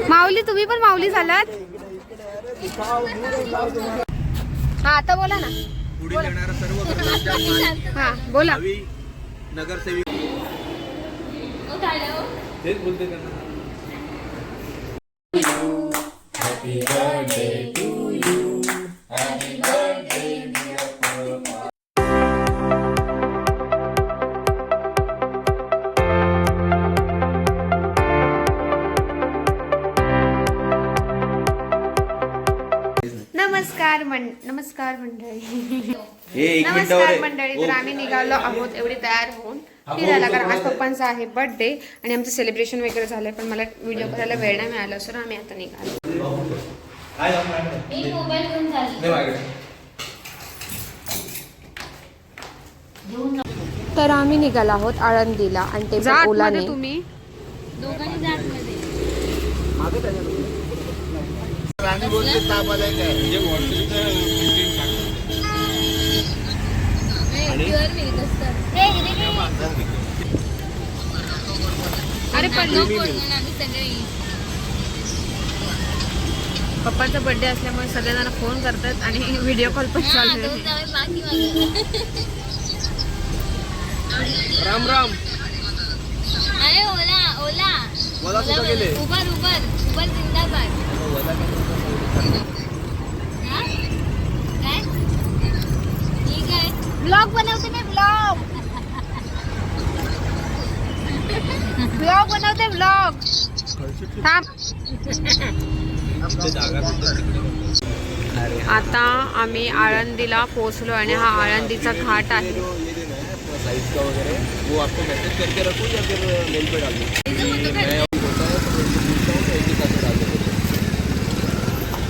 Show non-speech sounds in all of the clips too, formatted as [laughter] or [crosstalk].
माऊली तुम्ही पण माऊली झालात? हा आता बोला ना. येणारा सर्व [laughs] हा बोला. भावी नगरसेविका तेच बोलते त्यांना. नमस्कार नमस्कार मंडळी. हे एक नमस्कार मंडळी तर आम्ही निघालो आहोत एवढी तयार होऊन फिरायला कारण आज पप्पांचा आहे बर्थडे आणि आमचं सेलिब्रेशन वगैरे झालंय पण मला व्हिडिओ करायला वेळ नाही मिळाला सर आम्ही आता निघालो. तर आम्ही निघालो आहोत आळंदीला आणि ते ओलाने. तुम्ही. दोघांनी अरे पण सगळे पप्पांचा बर्थडे असल्यामुळे सगळेजण फोन करतात आणि व्हिडिओ कॉल पण चालू. राम राम. अरे ओला ओला. गेले? उबर उबर उबर जिंदाबाद हा? काय ठीक आहे ब्लॉग बनवते मी ब्लॉग ब्लॉग बनवते ब्लॉग थांब ते जागा भेटते तिकडे. अरे आता आम्ही आळंदीला पोहोचलो आणि हा आळंदीचा घाट आहे जो ये देना है अपना साइज का वगैरह वो आपको मैसेज करके रखो या फिर मेल पे डाल दो मैं अभी होता है तो बघ. थांब. आता आम्ही आळंदीला पोहोचलो आणि हा आळंदीचा घाट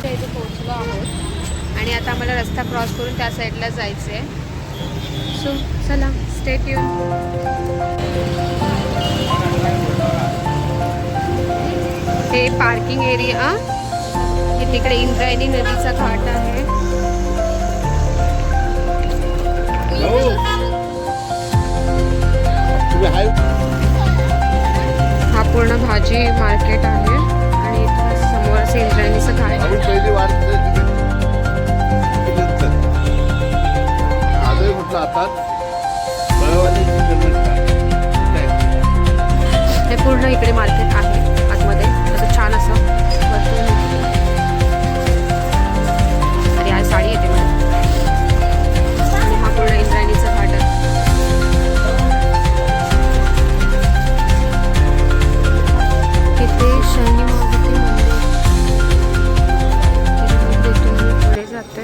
इथे पोहोचलो आहोत आणि आता आम्हाला रस्ता क्रॉस करून त्या साईडला जायचं आहे सो चला स्टेट येऊन हे पार्किंग एरिया तिकडे इंद्रायणी नदीचा घाट आहे. हा पूर्ण भाजी मार्केट आहे. आणि इथं समोर असं इंद्रायणीचं घाट हे पूर्ण इकडे मार्केट आहे. शनी मंदिर मी पुढे जाते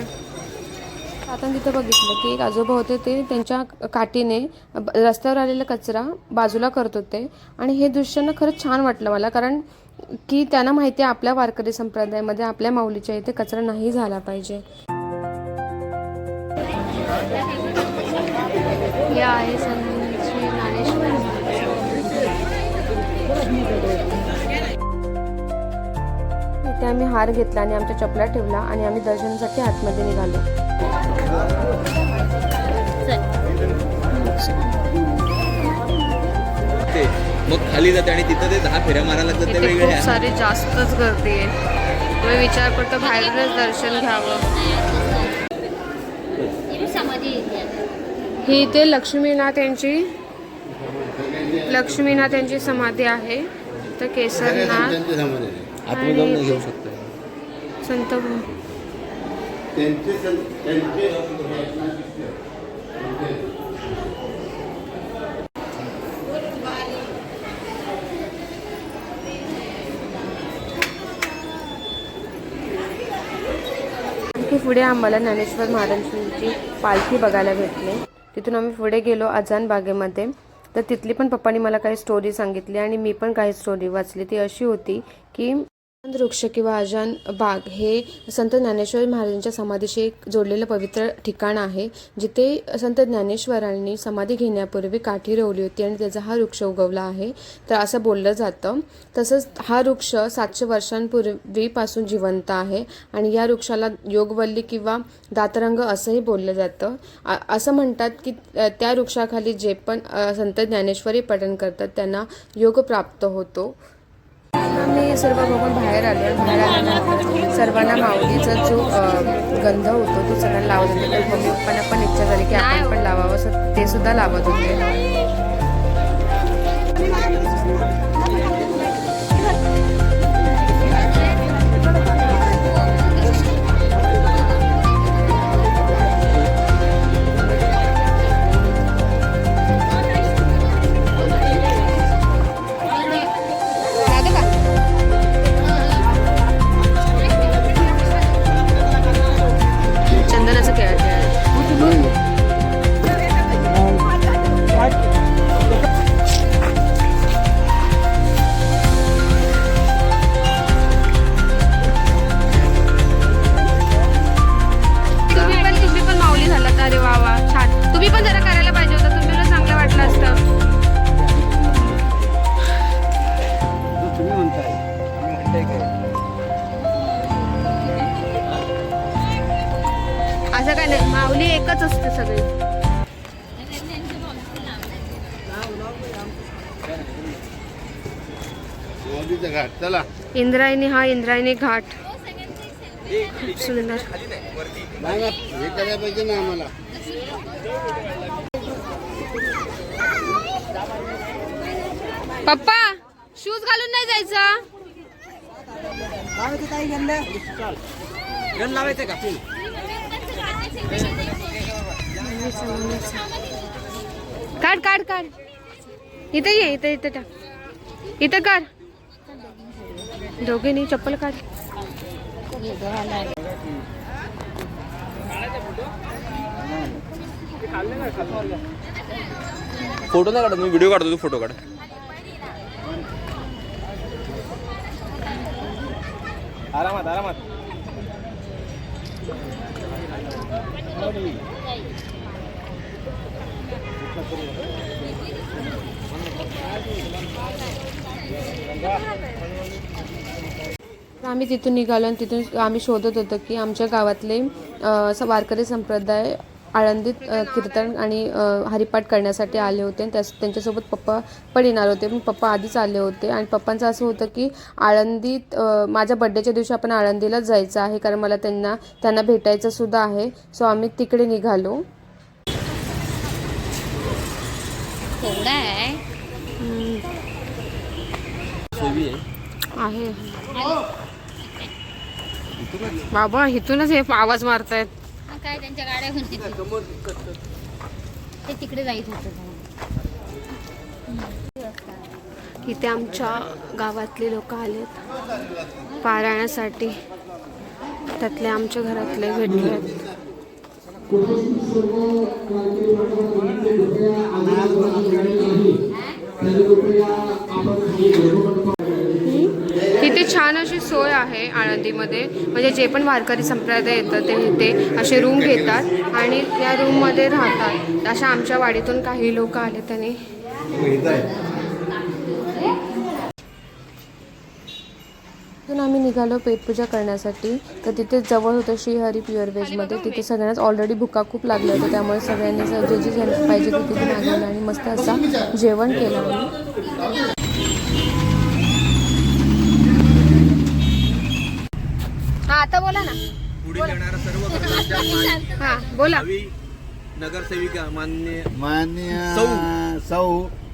आता तिथं बघितलं की एक आजोबा होते ते त्यांच्या काठीने रस्त्यावर आलेला कचरा बाजूला करत होते. आणि हे दृश्य ना खरंच छान वाटलं मला कारण की त्यांना माहिती आहे आपल्या वारकरी संप्रदायामध्ये आपल्या माऊलीच्या इथे कचरा नाही झाला पाहिजे. या आहे इथे आम्ही हार घेतला आणि आमच्या चपला ठेवला आणि आम्ही दर्शनासाठी आतमध्ये निघालो. ते मग खाली जाते आणि तिथं ते दहा फेऱ्या मारायला लागतात ते खूप सारी जास्तच गर्दी आहे. मी विचार करतो बाहेरूनच दर्शन घ्यावं. ही. ही इथे लक्ष्मीनाथ यांची लक्ष्मीनाथ यांची समाधी आहे. तर केसरनाथ आतमध्ये जाऊन घेऊ शकतो. संत आणखी पुढे आम्हाला ज्ञानेश्वर महाराजांची पालखी बघायला भेटली. तिथून आम्ही पुढे गेलो अजान बागेमध्ये. तर तिथली पण पप्पांनी मला काही स्टोरी सांगितली आणि मी पण काही स्टोरी वाचली. ती अशी होती की वृक्ष किंवा अजान बाग हे संत ज्ञानेश्वर महाराजांच्या समाधीशी एक जोडलेलं पवित्र ठिकाण आहे जिथे संत ज्ञानेश्वरांनी समाधी घेण्यापूर्वी काठी रोवली होती आणि त्याचा हा वृक्ष उगवला आहे. तर असं बोललं जातं. तसंच हा वृक्ष सातशे वर्षांपूर्वीपासून जिवंत आहे आणि या वृक्षाला योगवल्ली किंवा दातरंग असंही बोललं जातं. असं म्हणतात की त्या वृक्षाखाली जे पण संत ज्ञानेश्वरी पठण करतात त्यांना योग प्राप्त होतो. सर्व बघून बाहेर आलो. आणि बाहेर आल्यानंतर सर्वांना माऊलीचा जो गंध होतो तो सगळ्यांना लावत होते. तर मम्मी पप्पांना पण इच्छा झाली की आपण पण लावावं. ते सुद्धा लावत होते. काय नाही माऊली एकच असते सगळी. मोदीचं घाट. चला. इंद्रायणी हा इंद्रायणी घाट. खूप सुंदर. नाही ना करायला पाहिजे ना आम्हाला. पप्पा शूज घालून नाही जायचं. काढ काढ काढ. इथे ये इथे इथे टाक. इथं काढ दोघे नाही चप्पल काढ. फोटो नाही काढत मी व्हिडिओ काढतो तू फोटो काढ. आरामात आरामात. आम्ही तिथून निघालो आणि तिथून आम्ही शोधत होतो की आमच्या गावातले स- वारकरी संप्रदाय आळंदीत कीर्तन आणि हरिपाठ करण्यासाठी आले होते. आणि त्यास त्यांच्यासोबत पप्पा पण येणार होते. पण पप्पा आधीच आले होते. आणि पप्पांचं असं होतं की आळंदीत माझ्या बड्डेच्या दिवशी आपण आळंदीलाच जायचं आहे. कारण मला त्यांना त्यांना भेटायचं सुद्धा आहे. सो आम्ही तिकडे निघालो. आहे. बाबा इथूनच हे आवाज मारतायत. काय त्यांच्या गाड्या होती ते तिकडे जायचं होतं इथे आमच्या गावातले लोक आलेत. पारायणासाठी. त्यातले आमच्या घरातले भेटले छान अशी सोय आहे आळंदीमध्ये म्हणजे जे पण वारकरी संप्रदाय येतं ते इथे असे रूम घेतात आणि त्या रूममध्ये राहतात अशा आमच्या वाडीतून काही लोक आले त्यांनी तिथून आम्ही निघालो पेटपूजा करण्यासाठी तर तिथे जवळ होतं श्रीहरी प्युअर व्हेजमध्ये तिथे सगळ्यांनाच ऑलरेडी भुका खूप लागल्या होत्या त्यामुळे सगळ्यांनी जे जे पाहिजे ते तिथे मागवलं आणि मस्त असा जेवण केलं आता बोला ना. पुढील येणारा सर्व [laughs] हा बोला. भावी नगरसेविका मान्य मान्य सौ. सौ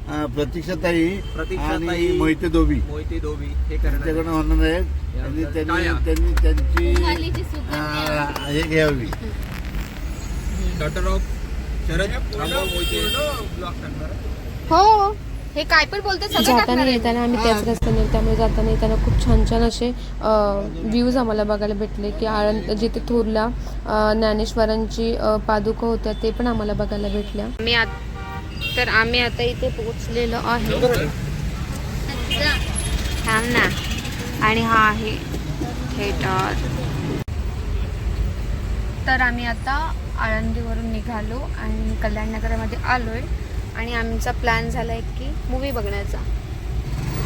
अं, प्रतीक्षाताई प्रतीक्षाताई. आणि मोहिते दोबी मोहिते दोबी हे करणार त्यांच्याकडनं होणार आहेत आणि त्यांनी टाळ्या. त्यांनी त्यांची झालीची सुगंध. अं, हे घ्यावी. Doctor of Sharad Rambhau Mohite. हो. हे काय पण बोलते जाताना येताना आम्ही त्याच रस्त्याने त्यामुळे जाताना येताना खूप छान छान असे व्ह्यूज आम्हाला बघायला भेटले की आळंद जिथे थोरल्या अ, ज्ञानेश्वरांची पादुका होत्या ते पण आम्हाला बघायला भेटल्या. आम्ही आत तर आम्ही आता इथे पोहोचलेलो आहे. थांब ना. आणि हा आहे थिएटर. तर आम्ही आता आळंदीवरून निघालो आणि कल्याणनगरमध्ये आलो आहे आणि आमचा प्लॅन झाला आहे की मूवी बघण्याचा.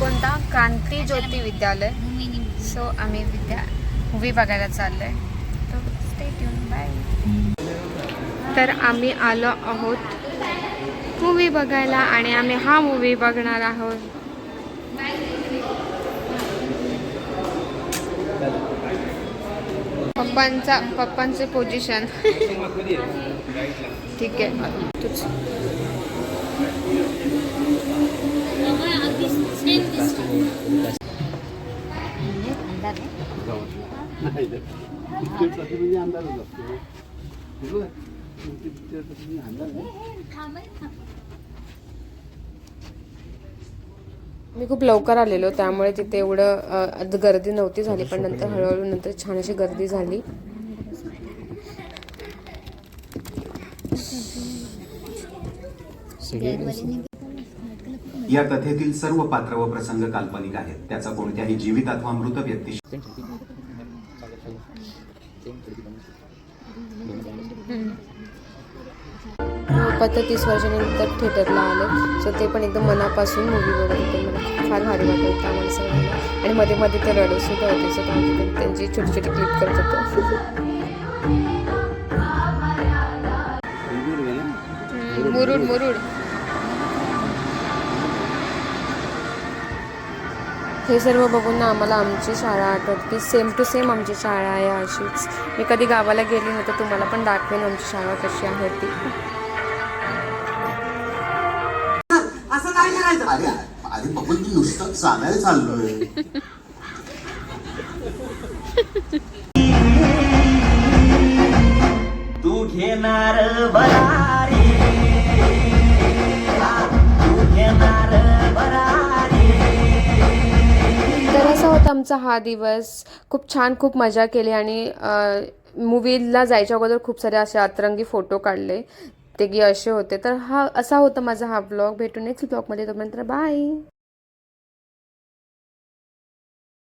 कोणता? क्रांती ज्योती विद्यालय. सो आम्ही विद्या मूवी बघायला चाललो आहे तर बाय तर आम्ही आलो आहोत मूवी बघायला आणि आम्ही हा मूवी बघणार आहोत. पप्पांचा पप्पांचे पोजिशन [laughs] ठीक आहे. मी खूप लवकर आलेलो त्यामुळे तिथे एवढं गर्दी नव्हती झाली पण नंतर हळूहळू नंतर छान अशी गर्दी झाली. या कथेतील सर्व पात्र व प्रसंग काल्पनिक आहेत. त्याचा कोणत्याही जीवित अथवा मृत व्यक्ती पप्पा तर तीस वर्षानंतर थिएटरला आले. सो ते पण एकदम मनापासून मूवी बघत होते. मला फार भारी वाटत होतं आम्हाला सगळ्यांना. आणि मध्ये मध्ये ते रडत सुद्धा होते. सो त्यांची छोटी छोटी क्लिप करत होतो. मुरुड मुरुड. हे सर्व बघून ना आम्हाला आमची शाळा आठवत की सेम टू सेम आमची शाळा आहे अशीच. मी कधी गावाला गेली नाही तर तुम्हाला पण दाखवेन आमची शाळा कशी आहे ती. असं नाही करायचं? अरे अरे बघून मी नुसतं चालायला चाललोय. तू घेणार बरारी आमचा हा दिवस खूप छान खूप मजा केली आणि मूवीला जायच्या अगोदर खूप सारे असे अतरंगी फोटो काढले. ते की असे होते. तर हा असा होता माझा हा ब्लॉग भेटून नेक्स्ट ब्लॉगमध्ये तोपर्यंत बाय